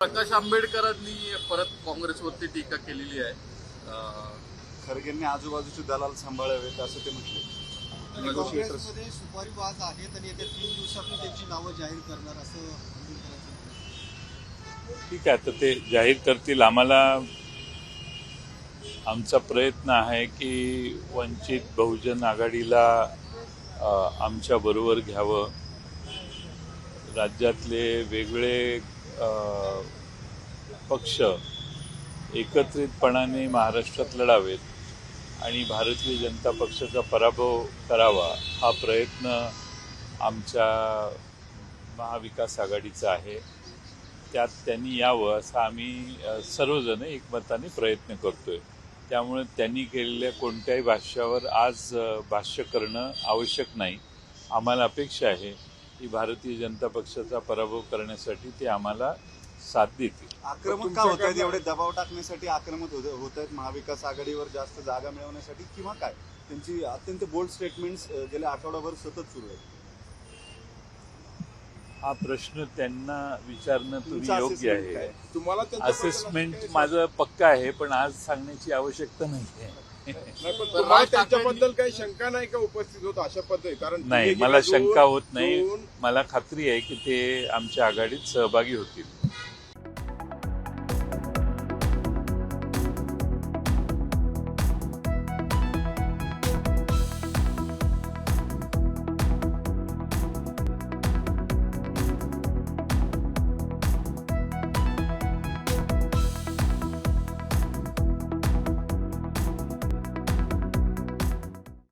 प्रकाश आंबेडकरांनी परत काँग्रेसवरती टीका केलेली आहे. खरगेंनी आजूबाजूचे दलाल सांभाळावेत असं ते म्हटले काँग्रेसमध्ये सुपारी वाज आहेत आणि येत्या तीन दिवसात मी त्यांची नावं जाहीर करणार असं. ठीक आहे तर ते जाहीर करतील. आम्हाला आमचा प्रयत्न आहे की वंचित बहुजन आघाडीला आमच्या बरोबर घ्यावं. राज्यातले वेगळे पक्ष एकत्रितपणाने महाराष्ट्रात लढावेत आणि भारतीय जनता पक्षाचा पराभव करावा हा प्रयत्न आमच्या महाविकास आघाडीचा आहे. त्यात त्यांनी यावं असं आम्ही सर्वजण एकमताने प्रयत्न करतोय. त्यामुळे त्यांनी केलेल्या कोणत्याही भाष्यावर आज भाष्य करणं आवश्यक नाही. आम्हाला अपेक्षा आहे की भारतीय जनता पक्षाचा पराभव करण्यासाठी ते आम्हाला साथ देतील. आक्रमक का होत आहेत? एवढे दबाव टाकण्यासाठी आक्रमक होत होत आहेत? महाविकास आघाडीवर जास्त जागा मिळवण्यासाठी किंवा काय? त्यांची अत्यंत बोल्ड स्टेटमेंट्स गेल्या आठवडाभर सतत सुरू आहेत. हा प्रश्न त्यांना विचारणं तुम्ही योग्य आहे? तुम्हाला असेसमेंट माझं पक्का आहे पण आज सांगण्याची आवश्यकता नाही आहे त्यांच्याबद्दल काही शंका नाही का उपस्थित होत अशा पद्धती कारण नाही मला शंका होत नाही. मला खात्री आहे की ते आमच्या आघाडीत सहभागी होतील.